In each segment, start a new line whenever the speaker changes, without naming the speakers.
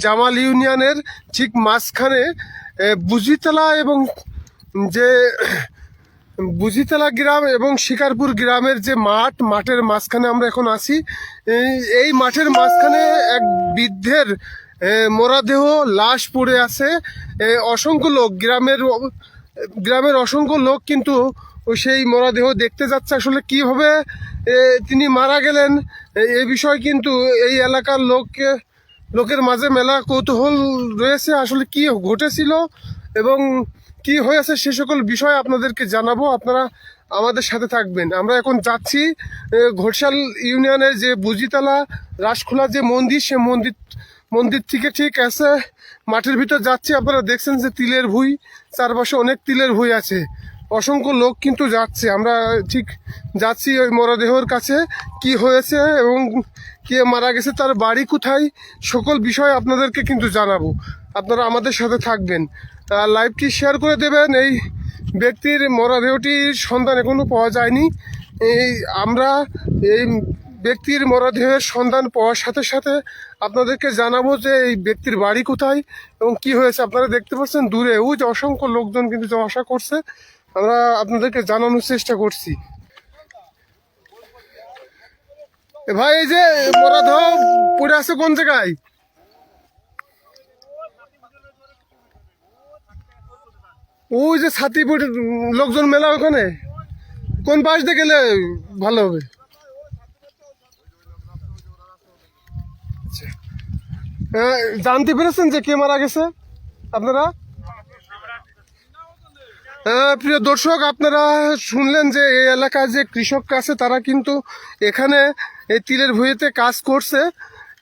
জামাল ইউনিয়নের ঠিক মাঝখানে বুজিতলা এবং যে বুজিতলা গ্রাম এবং শিকারপুর গ্রামের যে মাঠ, মাঠের মাঝখানে আমরা এখন আছি। এই- মাঠের মাঝখানে এক বৃদ্ধের মরাদেহ লাশ পড়ে আছে। অসংখ্য লোক, গ্রামের গ্রামের অসংখ্য লোক কিন্তু সেই মরাদেহ দেখতে যাচ্ছে। আসলে কীভাবে তিনি মারা গেলেন এ- বিষয় কিন্তু এই এলাকার লোককে লোকের মাঝে মেলা কৌতূহল রয়েছে, আসলে কি ঘটেছিল এবং কি হয়েছে সে সকল বিষয় আপনাদেরকে জানাব। আপনারা আমাদের সাথে থাকবেন। আমরা এখন যাচ্ছি ঘোষাল ইউনিয়নের যে বুজিতলা, রাসখোলা যে মন্দির, সে মন্দির মন্দির থেকে ঠিক আছে, মাঠের ভিতর যাচ্ছি। আপনারা দেখছেন যে তিলের ভুঁই, চারপাশে অনেক তিলের ভুঁই আছে। অসংখ্য লোক কিন্তু যাচ্ছে। আমরা ঠিক যাচ্ছি ওই মরদেহর কাছে, কি হয়েছে এবং কে মারা গেছে, তার বাড়ি কোথায়, সকল বিষয় আপনাদেরকে কিন্তু জানাব। আপনারা আমাদের সাথে থাকবেন। লাইভটি শেয়ার করে দেবেন। এই ব্যক্তির মরদেহটির সন্ধান এখনও পাওয়া যায়নি। এই আমরা এই ব্যক্তির মরদেহের সন্ধান পাওয়ার সাথে সাথে আপনাদেরকে জানাব যে এই ব্যক্তির বাড়ি কোথায় এবং কি হয়েছে। আপনারা দেখতে পাচ্ছেন দূরে ওই যে অসংখ্য লোকজন কিন্তু আসা করছে। আমরা আপনাদেরকে জানানোর চেষ্টা করছি। ভাই, এই যে মরদেহ পড়ে আছে কোন জায়গায়? ওই যে ছাতি লোকজন মেলা ওখানে। কোন পাশ দিয়ে গেলে ভালো হবে? আচ্ছা। জানতে পেরেছেন যে কে মারা গেছে আপনারা? প্রিয় দর্শক, আপনারা শুনলেন যে এই এলাকায় যে কৃষক আছে, তারা কিন্তু এখানে এই তিলের ভুঁইতে কাজ করছে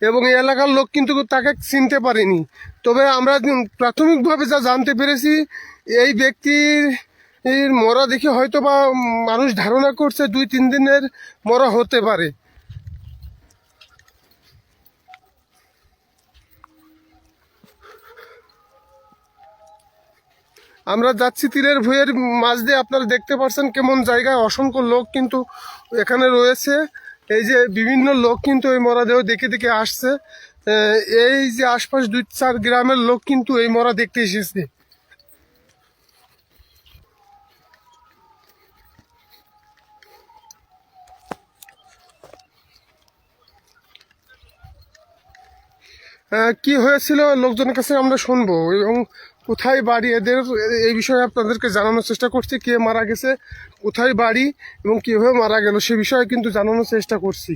এবং এই এলাকার লোক কিন্তু তাকে চিনতে পারেনি। তবে আমরা প্রাথমিকভাবে যা জানতে পেরেছি, এই ব্যক্তির মরা দেখে হয়তো বা মানুষ ধারণা করছে দুই তিন দিনের মরা হতে পারে। আমরা যাচ্ছি তীরের ভুঁয়ের মাঝ দিয়ে, আপনারা দেখতে পাচ্ছেন কেমন জায়গায় অসংখ্য লোক কিন্তু এখানে রয়েছে। এই যে বিভিন্ন লোক কিন্তু এই মরাদেহ দেখে দেখে আসছে। এই যে আশপাশ দুই চার গ্রামের লোক কিন্তু এই মরা দেখতে এসেছে। কি হয়েছিল? লোকজনের কাছে আমরা শুনব এবং কোথায় বাড়ি? এদের এই বিষয়ে আপনাদেরকে জানানোর চেষ্টা করছি কে মারা গেছে কোথায় বাড়ি এবং কীভাবে মারা গেল সে বিষয়ে কিন্তু জানানোর চেষ্টা করছি।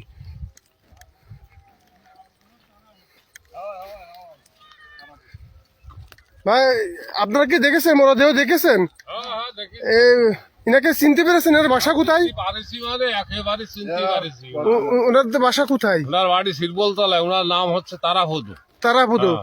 ভাই আপনারা কি দেখেছেন? মরদেহ দেখেছেন? এ, ইনাকে চিনতে পেরেছেন? এর বাসা কোথায়? ওনার বাসা কোথায়?
ওনার বাড়ি শিরবলতলায় ওনার নাম হচ্ছে তারাপদ
তারাপদ আহ,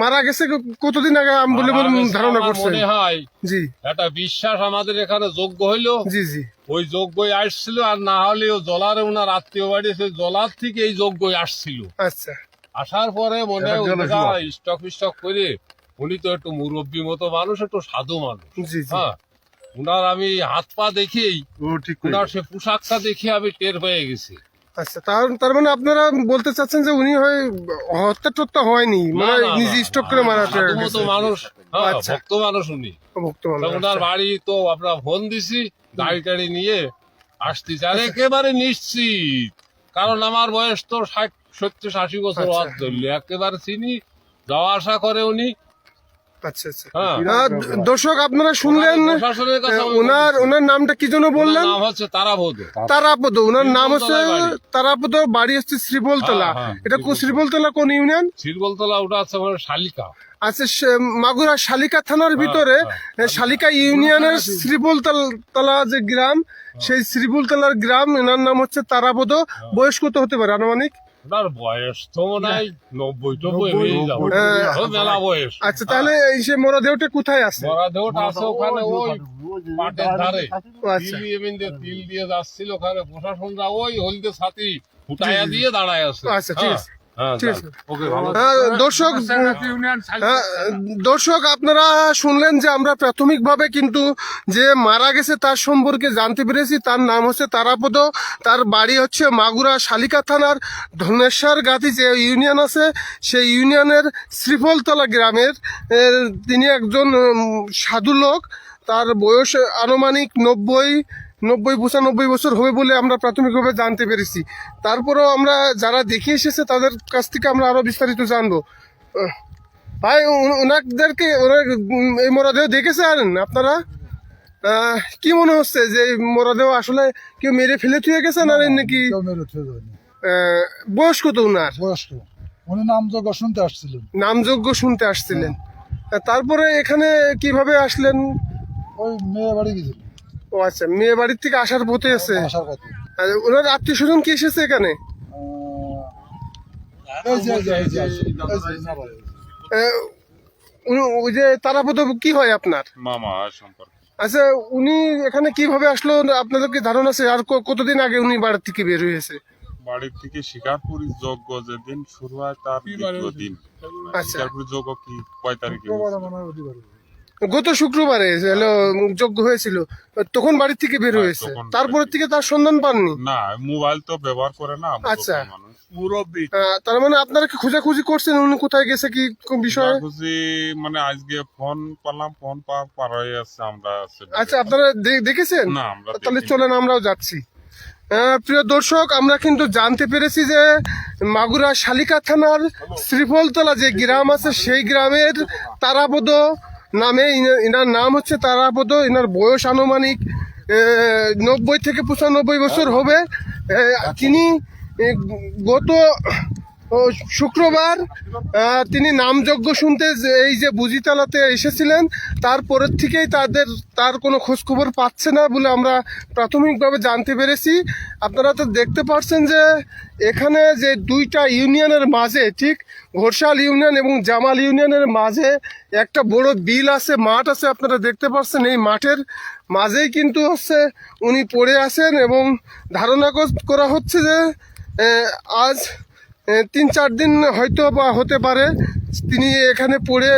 মারা গেছে কতদিন আগে আমি বলে বলে ধারণা করছেন?
মনে হয়।
জি।
একটা বিশ্বাস আমাদের এখানে যোগ্য হইল।
জি জি।
ওই যজ্ঞই আসছিল আর না হলেও জলারে ওনার আত্মীয় বাড়ি সেই জলার থেকে এই যজ্ঞই আসছিল।
আচ্ছা।
আসার পরে মনে হয় স্টক ফিস্টক করে উনি তো একটু মুরব্বী মতো মানুষ একটু সাধু মানুষ।
জি জি।
হ্যাঁ। উনার আমি হাত পা দেখেই
ও ঠিক
উনার সে পোশাকটা দেখে আমি টের পেয়ে গেছি।
আচ্ছা তার তার মানে আপনারা বলতে চাচ্ছেন যে উনি হয় হত্যা টত্যা হয়নি মানে নিজে স্টক করে মারা
মানুষ হ্যাঁ,
আচ্ছা।
ভক্ত মানুষ উনি।
ভক্ত মানুষ
ওনার বাড়ি তো আমরা ফোন দিছি গাড়ি টাড়ি নিয়ে আসতেছি আর একেবারে নিশ্চিত। কারণ আমার বয়স তো ষাট সত্তর আশি বছর
আচ্ছা।
একেবারে চিনি যাওয়া আসা করে উনি
আচ্ছা আচ্ছা।
হ্যাঁ।
দর্শক আপনারা শুনলেন ওনার ওনার নামটা কি জন্য বললেন?
নাম হচ্ছে
তারাপদ। ওনার নাম হচ্ছে। তারাপদ বাড়ি হচ্ছে শ্রীবলতলা
হ্যাঁ, হ্যাঁ,
এটা কোন
শ্রীবলতলা।
কোন ইউনিয়ন?
শিরবলতলা ওটা আছে শালিকা।
আচ্ছা সে- মাগুরা শালিকা থানার ভিতরে শালিকা। ইউনিয়নের শ্রীবলতলা যে গ্রাম সেই শ্রীবলতলার গ্রাম এনার নাম হচ্ছে তারাপদ।
হ্যাঁ।
বয়স কত হতে পারে আনুমানিক?
বয়স তো মনে হয় নব্বই টব্বই হয়ে যাবে। মেলা বয়স
আচ্ছা তাহলে এই সে মরদেহটা কোথায় আছে
মরদেহটা আছে ওখানে ওই পাটের ধারে তিল দিয়ে যাচ্ছিল ওখানে প্রশাসনরা ওই হলদে ছাতি ফুটাইয়া দিয়ে দাঁড়ায় আছে
আচ্ছা ঠিক আছে
হ্যাঁ
হ্যাঁ, দর্শক হ্যাঁ, দর্শক আপনারা শুনলেন যে আমরা প্রাথমিকভাবে কিন্তু যে মারা গেছে তার সম্পর্কে জানতে পেরেছি। তার নাম হচ্ছে তারাপদ। তার বাড়ি হচ্ছে মাগুরা শালিকা থানার ধনেশ্বর গাতি যে ইউনিয়ন আছে সেই ইউনিয়নের শ্রীফলতলা গ্রামের তিনি একজন সাধু লোক। তার বয়স আনুমানিক নব্বই নব্বই পঁচানব্বই বছর হবে বলে আমরা প্রাথমিকভাবে জানতে পেরেছি। তারপরেও আমরা যারা দেখে এসেছে তাদের কাছ থেকে আমরা আরও বিস্তারিত জানব। ভাই ওনাদেরকে ওনার এই মরদেহ দেখেছেন আপনারা? কি মনে হচ্ছে যে মরাদেহ আসলে কেউ মেরে ফেলে থুয়ে গেছে না নাকি?
কেউ মেরে থুয়ে যায়নি।
আহ, বয়স কত উনার
বয়স্ক উনি নাম শুনতে আসছিলেন।
নামযোগ্য শুনতে আসছিলেন। তারপরে এখানে কীভাবে আসলেন?
ওই মেয়ে বাড়ি গেছিল।
ও আচ্ছা মেয়ে বাড়ির থেকে আসার পথে আছে?
আসার পথে।
ওনার আত্মীয় স্বজন কি এসেছে এখানে? ওই যে তারাপদ কি হয় আপনার?
মামা সম্পর্কে।
আচ্ছা উনি এখানে কীভাবে আসলো? আপনাদের কি ধারণা আছে? আর কতদিন আগে উনি বাড়ির থেকে বের হয়েছে?
বাড়ির থেকে শিকারপুর যজ্ঞ যেদিন শুরু হয় তার দ্বিতীয় দিন।
আচ্ছা।
শিকারপুর যজ্ঞ কি? কয় তারিখে
গত শুক্রবারে হলো যজ্ঞ হয়েছিল। তখন বাড়ি থেকে বের
হ্যাঁ,
হয়েছে। তারপর থেকে তার সন্ধান পাননি?
না মোবাইল তো ব্যবহার করে না
আচ্ছা।
মুরব্বী।
তার মানে আপনারা কি খোঁজাখুঁজি করছেন? উনি কোথায় গেছে কি বিষয়ে?
খুশি মানে আজকে ফোন পারলাম ফোন পাওয়া পার হয়ে আমরা
আচ্ছা আপনারা দেখেছেন?
না আমরা
তাহলে। চলেন আমরাও যাচ্ছি। প্রিয় দর্শক আমরা কিন্তু জানতে পেরেছি যে মাগুরা শালিকা থানার শ্রীফলতলা যে গ্রাম আছে সেই গ্রামের তারাপদ নামে এনার নাম হচ্ছে তারাপদ এনার বয়স আনুমানিক নব্বই থেকে পঁচানব্বই বছর হবে। তিনি গত শুক্রবার তিনি নামযজ্ঞ শুনতে এই যে বুজিতালাতে এসেছিলেন, তারপরের থেকেই তাদের, তার কোনো খোঁজখবর পাচ্ছে না বলে আমরা প্রাথমিকভাবে জানতে পেরেছি। আপনারা তো দেখতে পাচ্ছেন যে এখানে যে দুইটা ইউনিয়নের মাঝে, ঠিক ঘোরশাল ইউনিয়ন এবং জামাল ইউনিয়নের মাঝে একটা বড় বিল আছে, মাঠ আছে, আপনারা দেখতে পাচ্ছেন এই মাঠের মাঝেই কিন্তু হচ্ছে উনি পড়ে আছেন এবং ধারণা করা হচ্ছে যে আজ তিন চার দিন হয়তো বা হতে পারে, তিনি এখানে পড়ে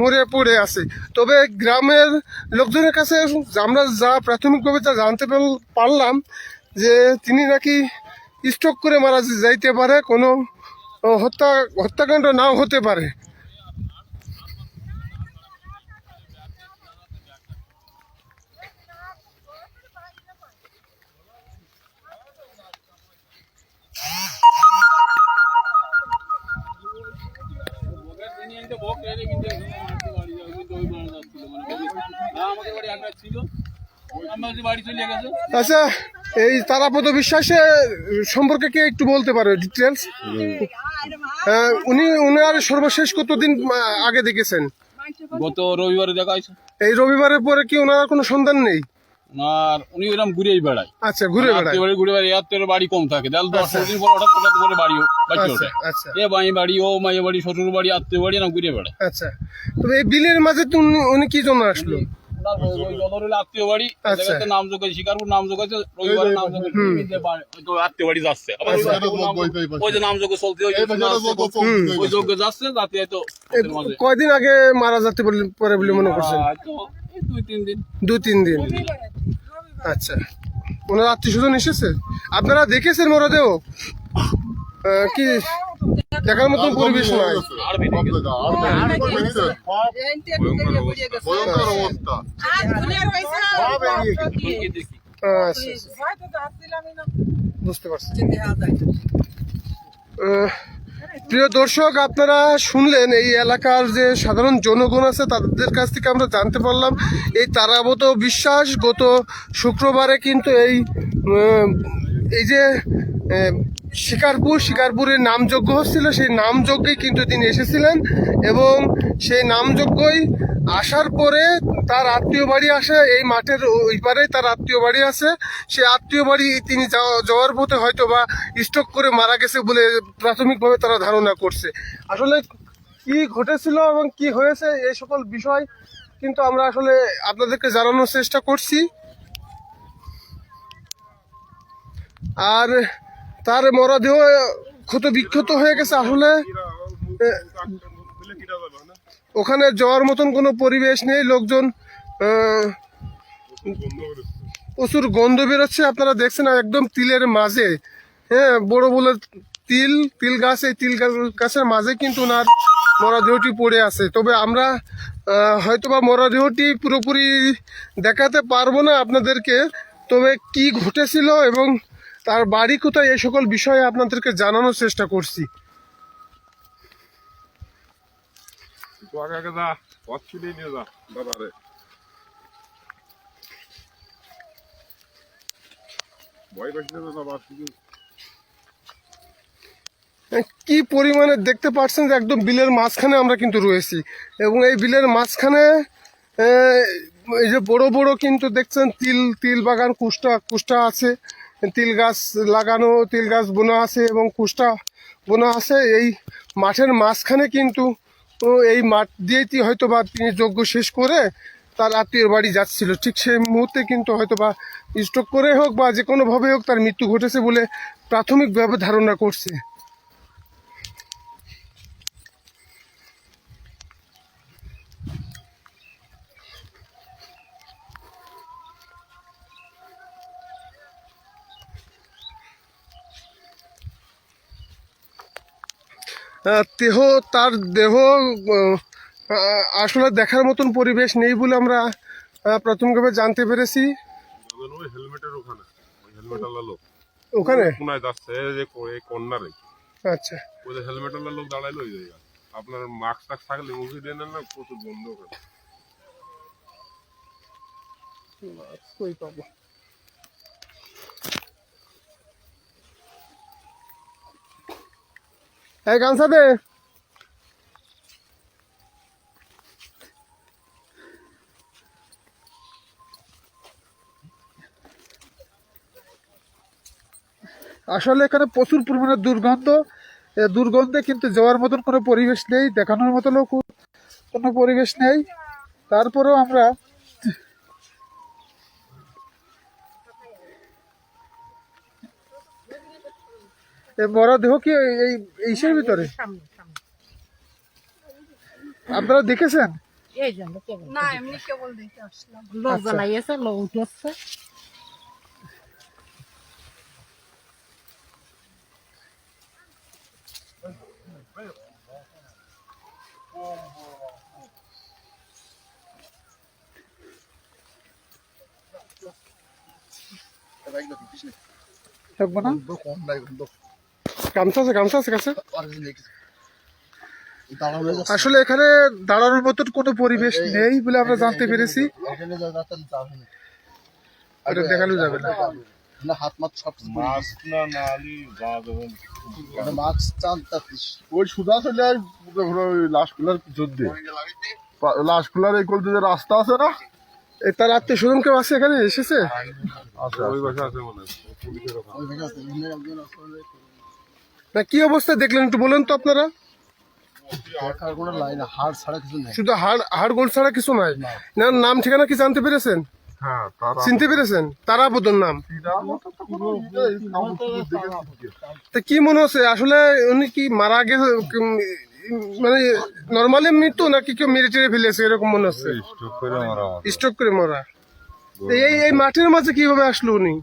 মরে পড়ে আছে। তবে গ্রামের লোকজনের কাছে আমরা যা প্রাথমিকভাবে যা জানতে পারলাম যে তিনি নাকি স্ট্রোক করে মারা যাইতে পারে, কোনো হত্যা, হত্যাকাণ্ড নাও হতে পারে। আচ্ছা এই তারাপদ বিশ্বাসে সম্পর্কে কি একটু বলতে পারো ডিটেলস উনি উনার সর্বশেষ কতদিন আগে দেখেছেন?
গত রবিবারে দেখা হয়েছে।
এই রবিবারের পরে কি ওনার কোনো সন্ধান নেই?
আর উনি ঘুরেই বেড়ায়।
আচ্ছা ঘুরে বেড়ায়।
বাড়ি ঘুরে বেড়ায় বাড়ি কম থাকে। দেখ দশ দিন পর হঠাৎ হঠাৎ করে বাড়ি বাড়ি
আচ্ছা
ওঠে
আচ্ছা
এ বাই বাড়ি ও মায়ের বাড়ি শ্বশুর বাড়ি আত্মীয় বাড়ি না ঘুরে বেড়ায়।
আচ্ছা। তবে এই বিলের মাঝে উনি কি জন্য আসলো?
ওই- ওই আত্মীয় বাড়ি
আচ্ছা।
জায়গাতে নাম যোগ আছে শিকারপুর নাম যোগ আছে রবিবারে নাম যোগ আছে আত্মীয় বাড়ি যাচ্ছে। ওই নাম- যে নাম যোগ চলতে ওই ওই যোগ্য যাচ্ছে যাতে হয়তো
কয়দিন আগে মারা যেতে বলে- পারে বলে মনে করছেন?
দুই তিন দিন।
দু তিন দিন। আচ্ছা। ওনার আত্মীয় স্বজন এসেছে? আপনারা দেখেছেন মরদেহ কি দেখার মতন পরিবেশ বুঝতে পারছি। প্রিয় দর্শক আপনারা শুনলেন এই এলাকার যে সাধারণ জনগণ আছে তাদের কাছ থেকে আমরা জানতে পারলাম এই তারাবত বিশ্বাস গত শুক্রবারে কিন্তু এই এই যে শিকারপুর, শিকারপুরের নামযজ্ঞ হচ্ছিল। সেই নামযজ্ঞে কিন্তু তিনি এসেছিলেন এবং সেই নামযজ্ঞই আসার পরে তার আত্মীয় বাড়ি আসে। এই মাঠের ওই পারে তার আত্মীয় বাড়ি আছে। সেই আত্মীয় বাড়ি তিনি যাওয়া- যাওয়ার পথে হয়তো বা স্ট্রোক করে মারা গেছে বলে প্রাথমিকভাবে তারা ধারণা করছে। আসলে কি ঘটেছিল এবং কি হয়েছে এই সকল বিষয় কিন্তু আমরা আসলে আপনাদেরকে জানানোর চেষ্টা করছি। আর তার মরদেহ ক্ষত বিক্ষত হয়ে গেছে আসলে। ওখানে যাওয়ার মতন কোনো পরিবেশ নেই, লোকজন প্রচুর গন্ধ বেরোচ্ছে, আপনারা দেখছেন একদম তিলের মাঝে। হ্যাঁ বড় বড় তিল তিল গাছ, এই তিল গাছের মাঝে কিন্তু ওনার মরদেহটি পড়ে আছে। তবে আমরা হয়তোবা মরদেহটি পুরোপুরি দেখাতে পারব না আপনাদেরকে, তবে কি ঘটেছিল এবং তার বাড়ি কোথায় এই সকল বিষয়ে আপনাদেরকে জানানোর চেষ্টা করছি। কি পরিমাণে দেখতে পাচ্ছেন যে একদম বিলের মাঝখানে আমরা কিন্তু রয়েছি। এবং এই বিলের মাঝখানে এই যে বড় বড় কিন্তু দেখছেন তিল তিল বাগান কুষ্টা কুষ্টা আছে। তিল গাছ লাগানো, তিল গাছ বোনা আছে এবং কুষ্টা বোনা আছে। এই মাঠের মাঝখানে কিন্তু এই মাঠ দিয়েই হয়তো বা তিনি যজ্ঞ শেষ করে তার আত্মীয়ের বাড়ি যাচ্ছিল। ঠিক সেই মুহূর্তে কিন্তু হয়তো বা স্ট্রোক করে হোক বা যে কোনোভাবে হোক তার মৃত্যু ঘটেছে বলে প্রাথমিকভাবে ধারণা করছে। দেহ তার দেহ আসলে দেখার মতন পরিবেশ নেই বলে আমরা আহ, প্রাথমিকভাবে জানতে পেরেছি।
হেলমেটের ওখানে ওই হেলমেট লোক।
ওখানে?
কোনায় যাচ্ছে যে কর্নারে
আচ্ছা।
ওই যে হেলমেট লোক দাঁড়াইলো আপনার মাস্ক থাকলে মুখে দিয়ে নেন না প্রচুর বন্ধ করে।
কই পাবো? এই গামছা
আসলে এখানে প্রচুর পরিমাণে দুর্গন্ধ। দুর্গন্ধে কিন্তু যাওয়ার মতন কোনো পরিবেশ নেই, দেখানোর মতনও কোনো পরিবেশ নেই। তারপরেও আমরা এ মরা দেহ কি এই- এই এইসের ভিতরে? আপনারা দেখেছেন?
লোক
থাকব না?
গামছা আছে গামছা আছে কাছে আসলে এখানে
দাঁড়ানোর মতন কোনো পরিবেশ নেই বলে আমরা জানতে পেরেছি।
এটা দেখানো যাবে না।
হাত মাত সব
মাস্ক না নালি যা
মাস্ক চান তাতিস
ওই সুদা চলে আর ওই লাশ খোলার পিছন দিয়ে পা- লাশ খোলার এই কলতে যে রাস্তা আছে না?
এ, তার আত্মীয় স্বজন কেউ আছে এখানে? এসেছে?
আছে
ওই বাসা আছে মনে হয়।
না কি অবস্থা দেখলেন একটু বলেন তো আপনারা? শুধু হাড় হাড় গোল ছাড়া কিছু নাই? না। নাম ঠিকানা কি জানতে পেরেছেন?
হ্যাঁ
চিনতে পেরেছেন? তারাপদর নাম?
তো কোনো ইয়ে।
তা কি মনে হচ্ছে? আসলে উনি কি মারা গেছে মানে নর্মালি মৃত্যু নাকি কেউ মেরে টেরে ফেলেছে এরকম মনে হচ্ছে?
স্টক করে মারা
স্ট্রোক করে মরা। এই এই মাঠের মাঝে কীভাবে আসলো উনি?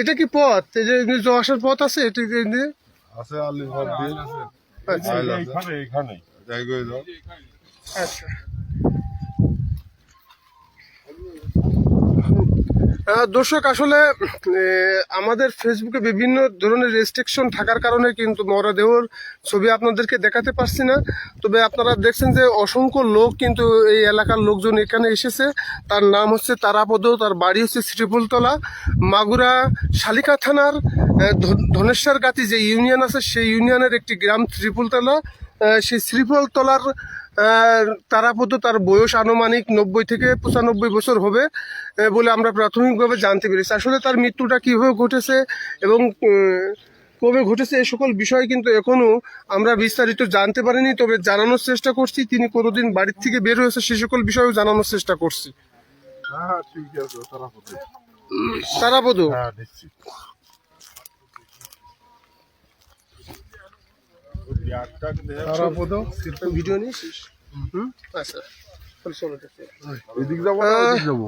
এটা কি পথ? এই যে এমনি আসার পথ আছে এটা কি এমনি
আছে আলি ঘর দিয়ে।
আচ্ছা।
এইখানে এইখানে।
আচ্ছা। দর্শক আসলে আমাদের ফেসবুকে বিভিন্ন ধরনের রেস্ট্রিকশন থাকার কারণে কিন্তু মরদেহর ছবি আপনাদেরকে দেখাতে পারছি না। তবে আপনারা দেখছেন যে অসংখ্য লোক কিন্তু এই এলাকার লোকজন এখানে এসেছে। তার নাম হচ্ছে তারাপদ তার বাড়ি হচ্ছে শ্রীপুলতলা মাগুরা শালিকা থানার ধনেশ্বর গাতি যে ইউনিয়ন আছে সেই ইউনিয়নের একটি গ্রাম শ্রীপুলতলা আহ, সেই শ্রীপুলতলার আহ, তারাপদ তার বয়স আনুমানিক নব্বই থেকে পঁচানব্বই বছর হবে বলে আমরা প্রাথমিকভাবে জানতে পেরেছি। আসলে তার মৃত্যুটা কীভাবে ঘটেছে এবং কবে ঘটেছে এই সকল বিষয় কিন্তু এখনও আমরা বিস্তারিত জানতে পারিনি তবে জানানোর চেষ্টা করছি। তিনি কতদিন বাড়ির থেকে বের হয়েছে সে সকল বিষয়েও জানানোর চেষ্টা করছি।
হ্যাঁ হ্যাঁ ঠিক আছে তারা
তারাপদ
হ্যাঁ
ভিডিও নিস হুম। আচ্ছা।
এদিক যাব যাব?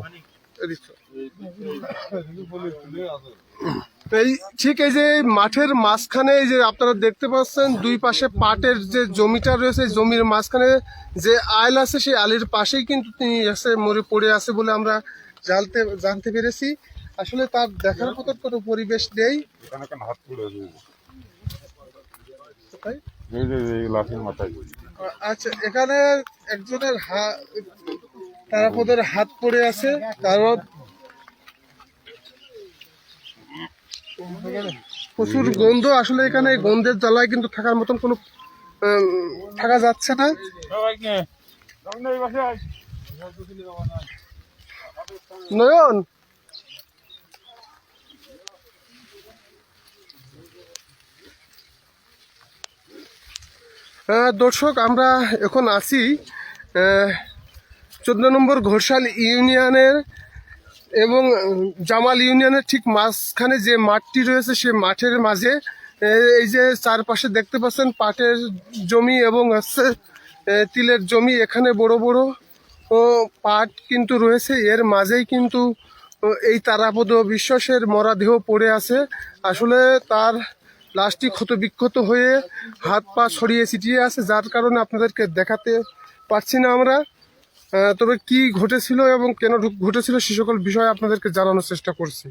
এই ঠিক এই যে মাঠের মাঝখানে এই যে আপনারা দেখতে পাচ্ছেন দুই পাশে পাটের যে জমিটা রয়েছে জমির মাঝখানে যে আইল আছে সেই আলের পাশেই কিন্তু তিনি আছে মরে পড়ে আছে বলে আমরা জানতে জানতে পেরেছি। আসলে তার দেখার মতো কোনো পরিবেশ নেই।
লাঠির মাথায়।
আচ্ছা এখানে একজনের হাত তারাপদের হাত পড়ে আছে কারণ প্রচুর গন্ধ আসলে এখানে গন্ধের জ্বালায় কিন্তু থাকার মতন কোনো থাকা যাচ্ছে না। নয়ন! দর্শক, আমরা এখন আছি চোদ্দ নম্বর ঘোষাল ইউনিয়নের এবং জামাল ইউনিয়নের ঠিক মাঝখানে যে মাঠটি রয়েছে, সে মাঠের মাঝে এই যে চারপাশে দেখতে পাচ্ছেন পাটের জমি এবং হচ্ছে তিলের জমি, এখানে বড় বড়, ও, পাট কিন্তু রয়েছে, এর মাঝেই কিন্তু এই তারাপদ বিশ্বাসের মরাদেহ পড়ে আছে। আসলে তার লাশটি ক্ষতবিক্ষত হয়ে হাত পা সরিয়ে ছিটিয়ে আছে, যার কারণে আপনাদেরকে দেখাতে পারছি না আমরা। তবে কি ঘটেছিল এবং কেন ঘটেছিল সে সকল বিষয়ে আপনাদেরকে জানানোর চেষ্টা করছি।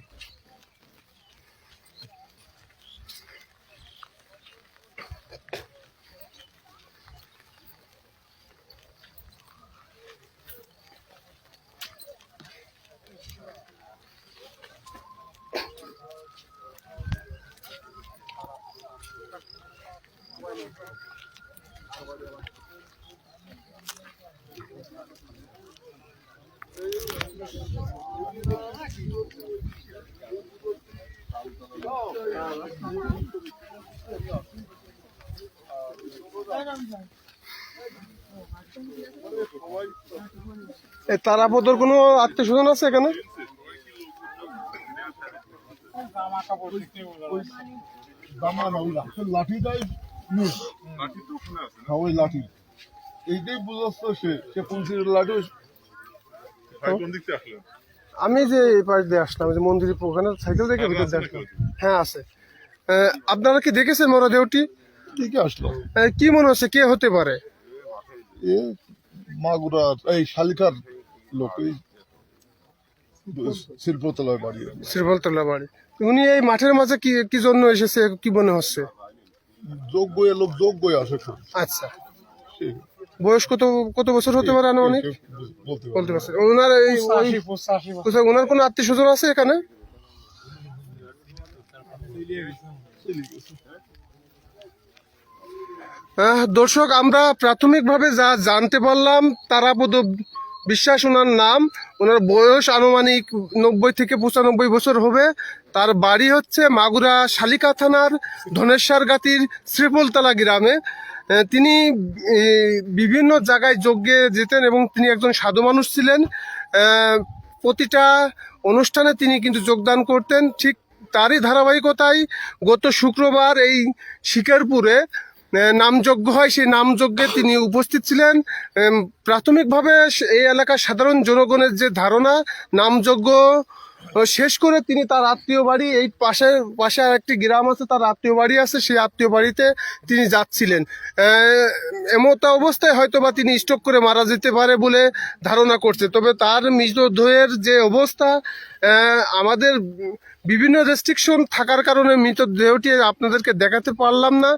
তারাপদর কোনো আত্মীয় স্বজন আছে এখানে?
দামা রাউলা হ্যাঁ ওই লাঠি। এইটাই বুঝাচ্ছ সে সে পুলিশের লাঠি
আমি যে এই পাশ দিয়ে আসলাম যে মন্দিরের ওখানে সাইকেল দেখে ভিতর দিয়ে আসলাম। হ্যাঁ আছে। আপনারা কি দেখেছেন মরদেহটি
কি কি আসলো?
কি মনে হচ্ছে কে হতে পারে?
মাগুরার এই শালিকার লোক এই শিল্পতলায় বাড়ি।
শ্রীবলতলা বাড়ি। উনি এই মাঠের মাঝে কি কি জন্য এসেছে কি মনে হচ্ছে?
যোগ্য লোক যোগ্য আসে
আচ্ছা। বয়স কত কত বছর হতে পারে আনুমানিক?
বলতে
পারছেন ওনার এই ওনার কোনো আত্মীয় স্বজন আছে এখানে? আহ, দর্শক আমরা প্রাথমিকভাবে যা জানতে পারলাম তারা তারাপদ বিশ্বাস, ওনার নাম, ওনার বয়স আনুমানিক নব্বই থেকে পঁচানব্বই বছর হবে। তার বাড়ি হচ্ছে মাগুরা শালিকা থানার ধনেশ্বর গাতির শ্রীপলতলা গ্রামে। তিনি বিভিন্ন জায়গায় যজ্ঞে যেতেন এবং তিনি একজন সাধু মানুষ ছিলেন। প্রতিটা অনুষ্ঠানে তিনি কিন্তু যোগদান করতেন। ঠিক তারই ধারাবাহিকতায় গত শুক্রবার এই শিকারপুরে নামযজ্ঞ হয়। সেই নামযজ্ঞে তিনি উপস্থিত ছিলেন। প্রাথমিকভাবে এই এলাকার সাধারণ জনগণের যে ধারণা, নামযজ্ঞ শেষ করে তিনি তার আত্মীয় বাড়ি, এই পাশে পাশে আর একটি গ্রাম আছে, তার আত্মীয় বাড়ি আছে। সেই আত্মীয় বাড়িতে তিনি যাচ্ছিলেন। এমতো অবস্থায় হয়তো বা তিনি স্ট্রোক করে মারা যেতে পারে বলে ধারণা করছে। তবে তার মৃতদেহের যে অবস্থা আমাদের বিভিন্ন রেস্ট্রিকশন থাকার কারণে মৃতদেহটি আপনাদেরকে দেখাতে পারলাম না।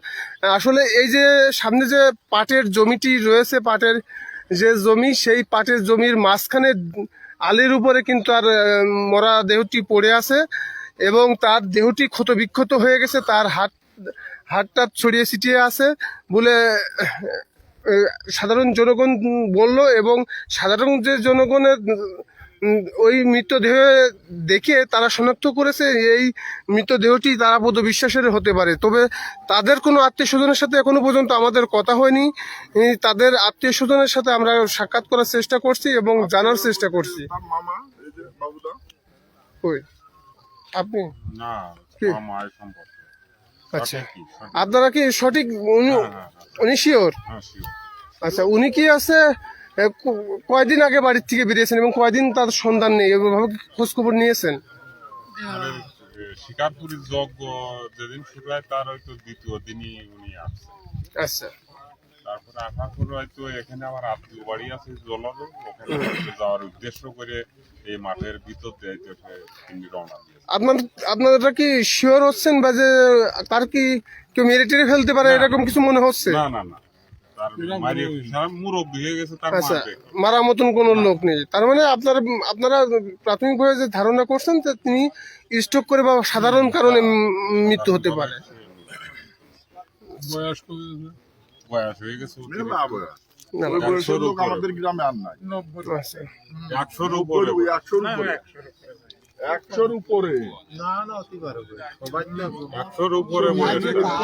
আসলে এই যে সামনে যে পাটের জমিটি রয়েছে, পাটের যে জমি, সেই পাটের জমির মাঝখানে আলের উপরে কিন্তু আর মরা দেহটি পড়ে আছে এবং তার দেহটি ক্ষত বিক্ষত হয়ে গেছে, তার হাত, হাতটা ছড়িয়ে ছিটিয়ে আছে বলে সাধারণ জনগণ বলল এবং সাধারণ যে জনগণের ওই মৃতদেহ দেখে তারা শনাক্ত করেছে এই মৃতদেহটি তারা বোধ বিশ্বাসের হতে পারে। তবে তাদের কোনো আত্মীয় স্বজনের সাথে এখনও পর্যন্ত আমাদের কথা হয়নি। তাদের আত্মীয় স্বজনের সাথে আমরা সাক্ষাৎ করার চেষ্টা করছি এবং জানার চেষ্টা করছি। আপনি? আচ্ছা? আপনারা কি সঠিক? উনি
হ্যাঁ, হ্যাঁ, হ্যাঁ,
উনি শিওর। আচ্ছা উনি কি আছে কয়দিন আগে বাড়ির থেকে বেরিয়েছেন এবং কয়দিন তার সন্ধান নেই? এভাবে কি খোঁজ খবর নিয়েছেন
শিকারপুরীর যজ্ঞ যেদিন শুরু হয় তার হয়তো দ্বিতীয় দিনই উনি আসছে
আচ্ছা।
তারপরে আসার পরে হয়তো এখানে আমার আত্মীয় বাড়ি আছে জলজ। ওখানে যাওয়ার উদ্দেশ্য করে এই মাঠের ভিতর দিয়ে তিনি রওনা
আপনার আপনারা কি শিওর হচ্ছেন বা যে তার কি কেউ মেরে টেরে ফেলতে পারে এরকম কিছু মনে হচ্ছে?
না না না। মারি মুরব্বী হয়ে গেছে তার
আচ্ছা মারার মতন কোনো লোক নেই। তার মানে আপনারা আপনারা প্রাথমিকভাবে যে ধারণা করছেন যে তিনি স্ট্রোক করে বা সাধারণ কারণে মৃত্যু হতে পারে।
বয়স হয়ে গেছে
আমাদের গ্রামে আর নাই।
একশোর উপরে।
একশোর উপরে। একশোর উপরে।
একশোর উপরে বয়স হয়ে গেছে।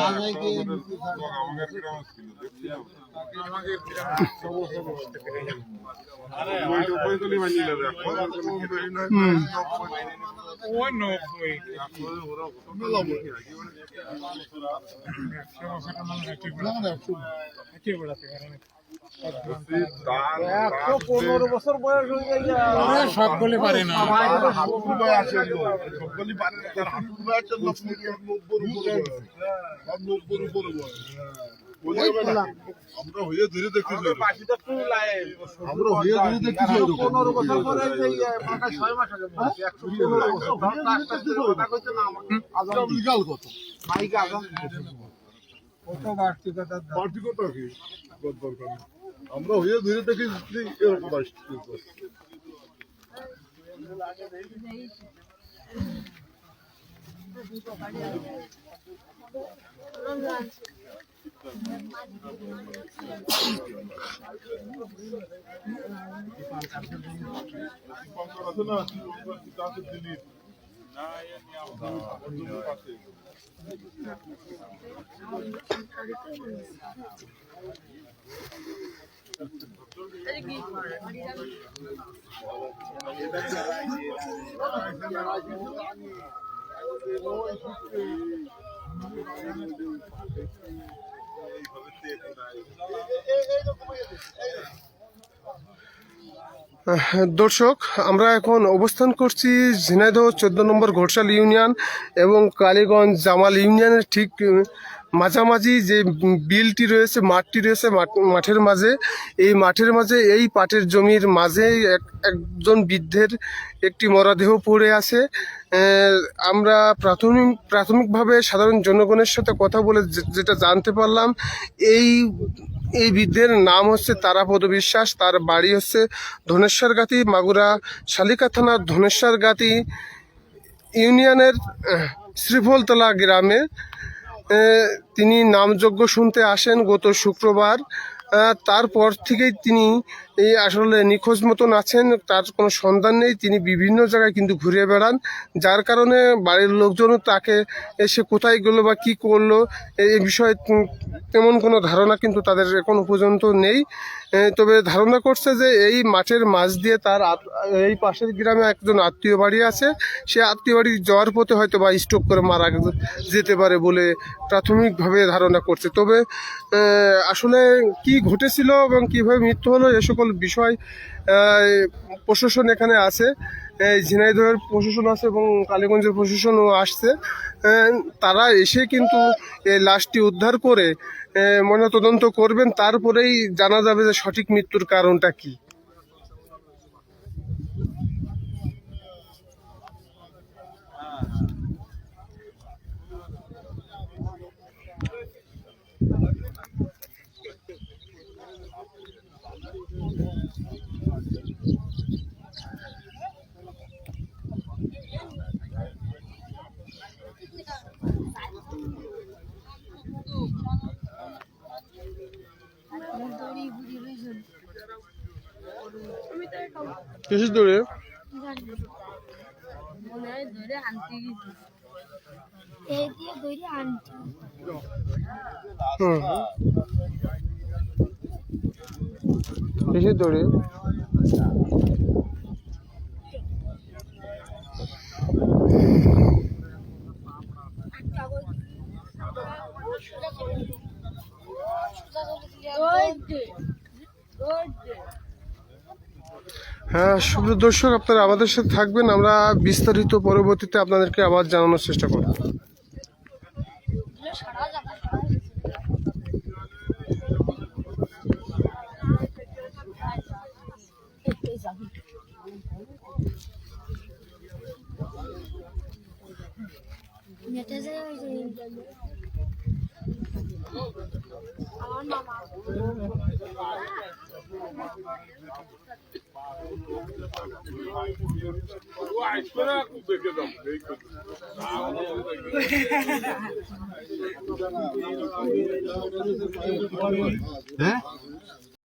একশো পনেরো বছর বয়স হয়ে যায় সকলে পারে না। হাঁটুর বয়স সকলে পারে না। তার হাঁটুর বয়স আছে উপরে বয়স। উপরে বয়স। আমরা হয়ে ধীরে দেখতেছি আমরা হয়ে ধীরে দেখতেছি পনেরো বছর পরে লিগাল কত বাড়তি কথা কি? দরকার নেই। আমরা হয়ে ধীরে দেখি যে এরকম আসছে আছে না গাছের জিনিস
দর্শক, আমরা এখন অবস্থান করছি ঝিনাইদহ চোদ্দ নম্বর ঘোষাল ইউনিয়ন এবং কালীগঞ্জ জামাল ইউনিয়নের ঠিক মাঝামাঝি যে বিলটি রয়েছে, মাঠটি রয়েছে মাঠ- মাঠের মাঝে। এই মাঠের মাঝে, এই পাটের জমির মাঝে এক, একজন বৃদ্ধের একটি মরদেহ পড়ে আছে। আমরা প্রাথমিক, প্রাথমিকভাবে সাধারণ জনগণের সাথে কথা বলে যেটা জানতে পারলাম, এই এই বৃদ্ধের নাম হচ্ছে তারাপদ বিশ্বাস, তার বাড়ি হচ্ছে ধনেশ্বর গাতি মাগুরা শালিকা থানার ধনেশ্বর গাতি ইউনিয়নের শ্রীফলতলা গ্রামে। তিনি নামযজ্ঞ শুনতে আসেন গত শুক্রবার। তারপর থেকেই তিনি এই আসলে নিখোঁজ মতন আছেন, তার কোনো সন্ধান নেই। তিনি বিভিন্ন জায়গায় কিন্তু ঘুরে বেড়ান, যার কারণে বাড়ির লোকজনও তাকে এসে কোথায় গেলো বা কি করল এই বিষয়ে তেমন কোনো ধারণা কিন্তু তাদের এখনও পর্যন্ত নেই। তবে ধারণা করছে যে এই মাঠের মাছ দিয়ে তার এই পাশের গ্রামে একজন আত্মীয় বাড়ি আছে। সে আত্মীয় বাড়ি যাওয়ার পথে হয়তো বা স্টোক করে মারা যেতে পারে বলে প্রাথমিকভাবে ধারণা করছে। তবে আসলে কি ঘটেছিল এবং কীভাবে মৃত্যু হলো এ সকল বিষয় প্রশাসন এখানে আছে। ঝিনাইদহের প্রশাসন আছে এবং কালীগঞ্জের প্রশাসনও আসছে। তারা এসে কিন্তু এই লাশটি উদ্ধার করে ময়নাতদন্ত করবেন, তারপরেই জানা যাবে যে সঠিক মৃত্যুর কারণটা কি। কিসের দৌড়ে
কিসের দৌড়ে Good
day. Good day. হ্যাঁ সুপ্রিয় দর্শক, আপনারা আমাদের সাথে থাকবেন। আমরা বিস্তারিত পরবর্তীতে আপনাদেরকে আবার জানানোর চেষ্টা করব।
নেটে যে ওই যে আমার মামা
হ্যাঁ